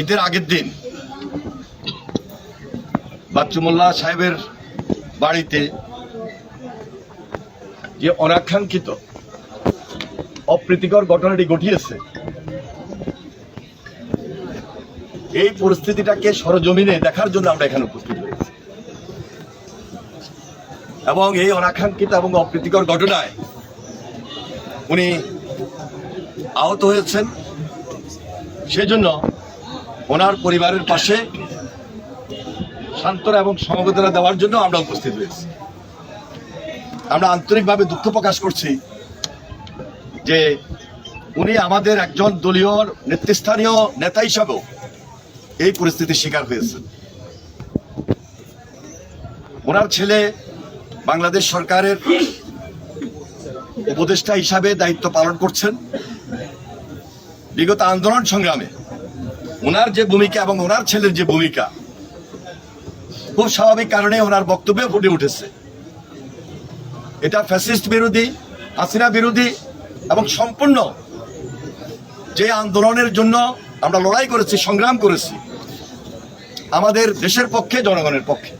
ঈদের আগের দিন বাচ্চু মোল্লা সাহেবের বাড়িতে যে অনাকাঙ্ক্ষিত অপ্রীতিকর ঘটনাটি ঘটিয়েছে, এই পরিস্থিতিটাকে সরজমিনে দেখার জন্য আমরা এখানে উপস্থিত হয়েছি। এবং এই অনাকাঙ্ক্ষিত এবং অপ্রীতিকর ঘটনায় উনি আহত হয়েছেন। সেজন্য ওনার পরিবারের পাশে সান্ত্বনা এবং সমবেদনা দেওয়ার জন্য আমরা উপস্থিত হয়েছি। আমরা আন্তরিকভাবে দুঃখ প্রকাশ করছি যে উনি আমাদের একজন দলীয় নেতৃস্থানীয় নেতা হিসাবেও এই পরিস্থিতির শিকার হয়েছেন। ওনার ছেলে বাংলাদেশ সরকারের উপদেষ্টা হিসাবে দায়িত্ব পালন করছেন। বিগত আন্দোলন সংগ্রামে ওনার যে ভূমিকা এবং ওনার ছেলের যে ভূমিকা, খুব স্বাভাবিক কারণে ওনার বক্তব্যে ফুটে উঠেছে। এটা ফ্যাসিস্ট বিরোধী, হাসিনা বিরোধী এবং সম্পূর্ণ যে আন্দোলনের জন্য আমরা লড়াই করেছি, সংগ্রাম করেছি, আমাদের দেশের পক্ষে, জনগণের পক্ষে।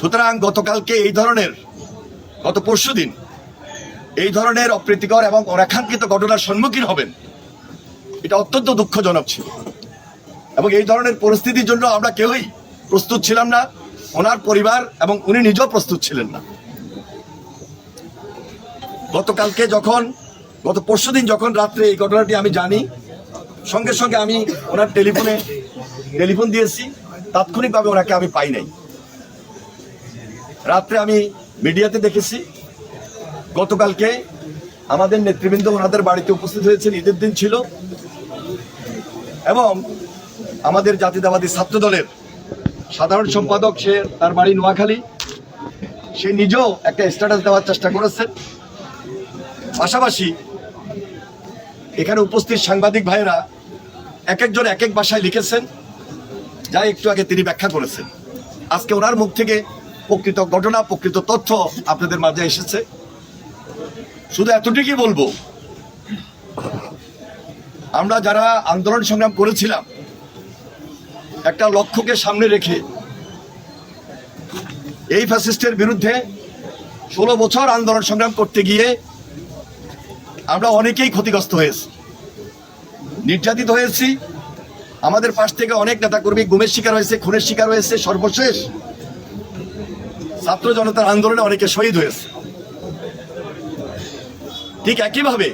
সুতরাং গতকালকে এই ধরনের, গত পরশু দিন এই ধরনের অপ্রীতিকর এবং অনাকাঙ্ক্ষিত ঘটনার সম্মুখীন হবেন এটা অত্যন্ত দুঃখজনক ছিল। এবং এই ধরনের পরিস্থিতির জন্য আমরা কেউই প্রস্তুত ছিলাম না, ওনার পরিবার এবং উনি নিজেও প্রস্তুত ছিলেন না। গতকালকে যখন, গত পরশু দিন যখন রাত্রে এই ঘটনাটি আমি জানি, সঙ্গে সঙ্গে আমি ওনার টেলিফোনে, টেলিফোন দিয়েছি, তাৎক্ষণিকভাবে ওনাকে আমি পাই নাই। রাত্রে আমি মিডিয়াতে দেখেছি, গতকালকে আমাদের নেতৃবৃন্দ ওনাদের বাড়িতে উপস্থিত হয়েছেন, ঈদের দিন ছিল। এবং আমাদের জাতীয়তাবাদী ছাত্র দলের সাধারণ সম্পাদক সে তার বাড়ি নোয়াখালী। সে নিজেও একটা স্ট্যাটাস দেওয়ার চেষ্টা করেছেন পাশাপাশি এখানে উপস্থিত সাংবাদিক ভাইয়েরা এক একজন এক এক ভাষায় লিখেছেন, যা একটু আগে তিনি ব্যাখ্যা করেছেন। আজকে ওনার মুখ থেকে প্রকৃত ঘটনা, প্রকৃত তথ্য আপনাদের মাঝে এসেছে। শুধু এতটুকুই বলব আমরা যারা আন্দোলন সংগ্রাম করেছিলাম, একটা লক্ষ্যকে সামনে রেখে এই ফ্যাসিস্টের বিরুদ্ধে ষোলো বছর আন্দোলন সংগ্রাম করতে গিয়ে আমরা অনেকেই ক্ষতিগ্রস্ত হয়েছি। নির্যাতিত হয়েছি। আমাদের পাশ থেকে অনেক নেতাকর্মী গুমের শিকার হয়েছে, খুনের শিকার হয়েছে, সর্বশেষ ছাত্র জনতার আন্দোলনে অনেকে শহীদ হয়েছে। ঠিক একইভাবে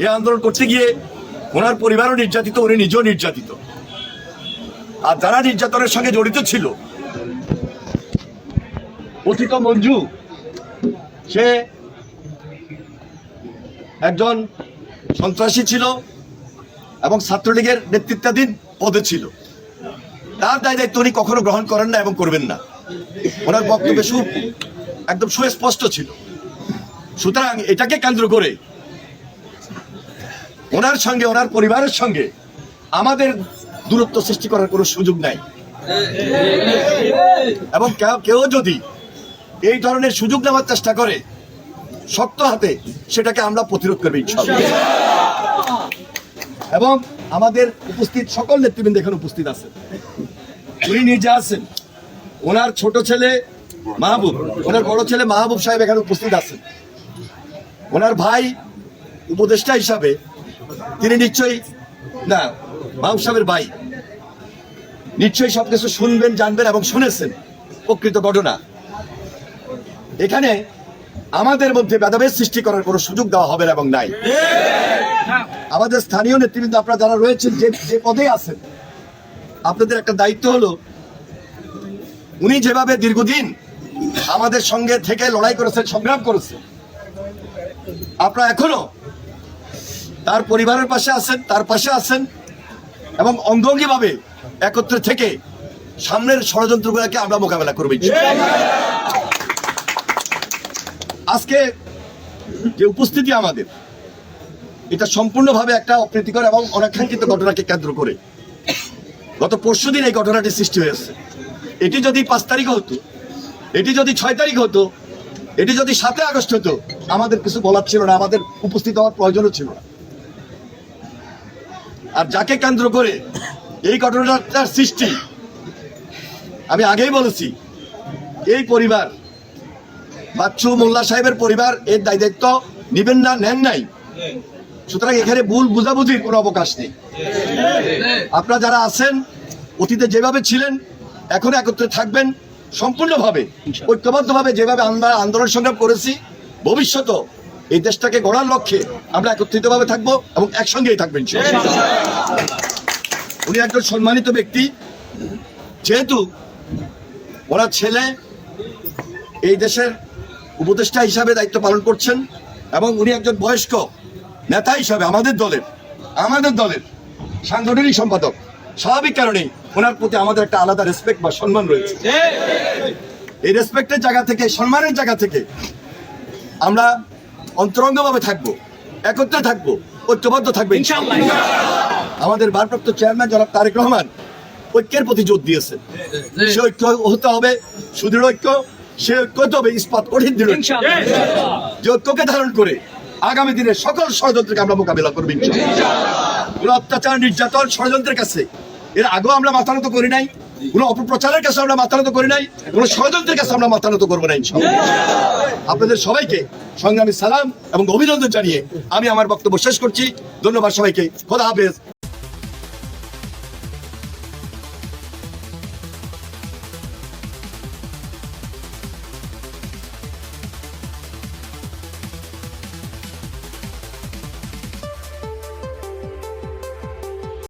এই আন্দোলন করতে গিয়ে ওনার পরিবারও নির্যাতিত, উনি নিজেও নির্যাতিত। আর যারা নির্যাতনের সঙ্গে জড়িত ছিল অতীত মঞ্জু, সে একজন সন্ত্রাসী ছিল এবং ছাত্রলীগের নেতৃত্বাধীন পদে ছিল। তার দায় দায়িত্ব উনি কখনো গ্রহণ করেন না এবং করবেন না। ওনার বক্তব্যে সু একদম সুস্পষ্ট ছিল। সুতরাং এটাকে কেন্দ্র করে ওনার সঙ্গে, ওনার পরিবারের সঙ্গে আমাদের দূরত্ব সৃষ্টি করার কোনো সুযোগ নাই। এবং কেউ- যদি এই ধরনের সুযোগ নেওয়ার চেষ্টা করে, শক্ত হাতে সেটাকে আমরা প্রতিরোধ করবে এবং আমাদের উপস্থিত সকল নেতৃবৃন্দ এখানে উপস্থিত আছেন। উনি নিজে আছেন। ওনার ছোট ছেলে মাহবুব, ওনার বড় ছেলে মাহবুব সাহেব এখানে উপস্থিত আছেন। ওনার ভাই উপদেষ্টা হিসাবে তিনি নিশ্চয়ই, না, মাহবুব সাহেবের ভাই। নিশ্চয়ই সবকিছু শুনবেন, জানবেন এবং শুনেছেন। প্রকৃত ঘটনা। এখানে আমাদের মধ্যে ভেদাভেদ সৃষ্টি করার কোনো সুযোগ দেওয়া হবে এবং নাই। আমাদের স্থানীয় নেতৃবৃন্দ আপনারা যারা রয়েছেন, যে যে পদে আছেন, আপনাদের একটা দায়িত্ব হলো, উনি যেভাবে দীর্ঘদিন আমাদের সঙ্গে থেকে লড়াই করেছেন, সংগ্রাম করেছেন, আপনারা এখনও তার পরিবারের পাশে আছেন, তার পাশে আছেন এবং অঙ্গঙ্গি ভাবে একত্রে থেকে সামনের ষড়যন্ত্রগুলোকে আমরা মোকাবেলা করব আজকে যে উপস্থিতি আমাদের, এটা সম্পূর্ণভাবে একটা অপ্রীতিকর এবং অনাকাঙ্ক্ষিত ঘটনাকে কেন্দ্র করে। গত পরশু দিন এই ঘটনাটি সৃষ্টি হয়েছে। এটি যদি পাঁচ তারিখ হতো, এটি যদি ছয় তারিখ হতো, এটি যদি সাতই আগস্ট হতো, আমাদের কিছু বলার ছিল না, আমাদের উপস্থিত হওয়ার প্রয়োজনও ছিল না। আর যাকে কেন্দ্র করে এই ঘটনাটার সৃষ্টি, আমি আগেই বলেছি, এই পরিবার বাচ্চু মোল্লা সাহেবের পরিবার এর দায় দায়িত্ব নিবেন না, নেন নাই। সুতরাং এখানে ভুল বুঝাবুঝির কোনো অবকাশ নেই। আপনারা যারা আছেন, অতীতে যেভাবে ছিলেন, এখন একত্রে থাকবেন, সম্পূর্ণভাবে, ঐক্যবদ্ধভাবে যেভাবে আমরা আন্দোলন সংগ্রাম করেছি ভবিষ্যত এই দেশটাকে গড়ার লক্ষ্যে আমরা একত্রিতভাবে থাকব এবং একসঙ্গেই থাকবেন উনি একজন সম্মানিত ব্যক্তি। যেহেতু ওনার ছেলে এই দেশের উপদেষ্টা হিসাবে দায়িত্ব পালন করছেন এবং উনি একজন বয়স্ক নেতা হিসাবে আমাদের দলের আমাদের দলের সাংগঠনিক সম্পাদক, স্বাভাবিক কারণেই ওনার প্রতি আমাদের একটা আলাদা রেসপেক্ট বা সম্মান রয়েছে। এই রেসপেক্টের জায়গা থেকে, সম্মানের জায়গা থেকে আমরা অন্তরঙ্গভাবে থাকব একত্রে থাকব ঐক্যবদ্ধ থাকব আমাদের ভারপ্রাপ্ত চেয়ারম্যান জনাব তারেক রহমান ঐক্যের প্রতি জোর দিয়েছেন। সে ঐক্য হতে হবে সুদৃঢ় ঐক্য সে ঐক্য হতে হবে ইস্পাত কঠিন দৃঢ় যে ঐক্যকে ধারণ করে আগামী দিনে সকল ষড়যন্ত্রকে আমরা মোকাবিলা করব। অত্যাচার নির্যাতন ষড়যন্ত্রের কাছে এর আগেও আমরা মাথা নত করি নাই। কোনো অপপ্রচারের কাছে আমরা মাথানত করি নাই, কোনো ষড়যন্ত্রের কাছে আমরা মাথা নত করব না আপনাদের সবাইকে সংগ্রামী সালাম এবং অভিনন্দন জানিয়ে আমি আমার বক্তব্য শেষ করছি। ধন্যবাদ সবাইকে। খোদা হাফেজ।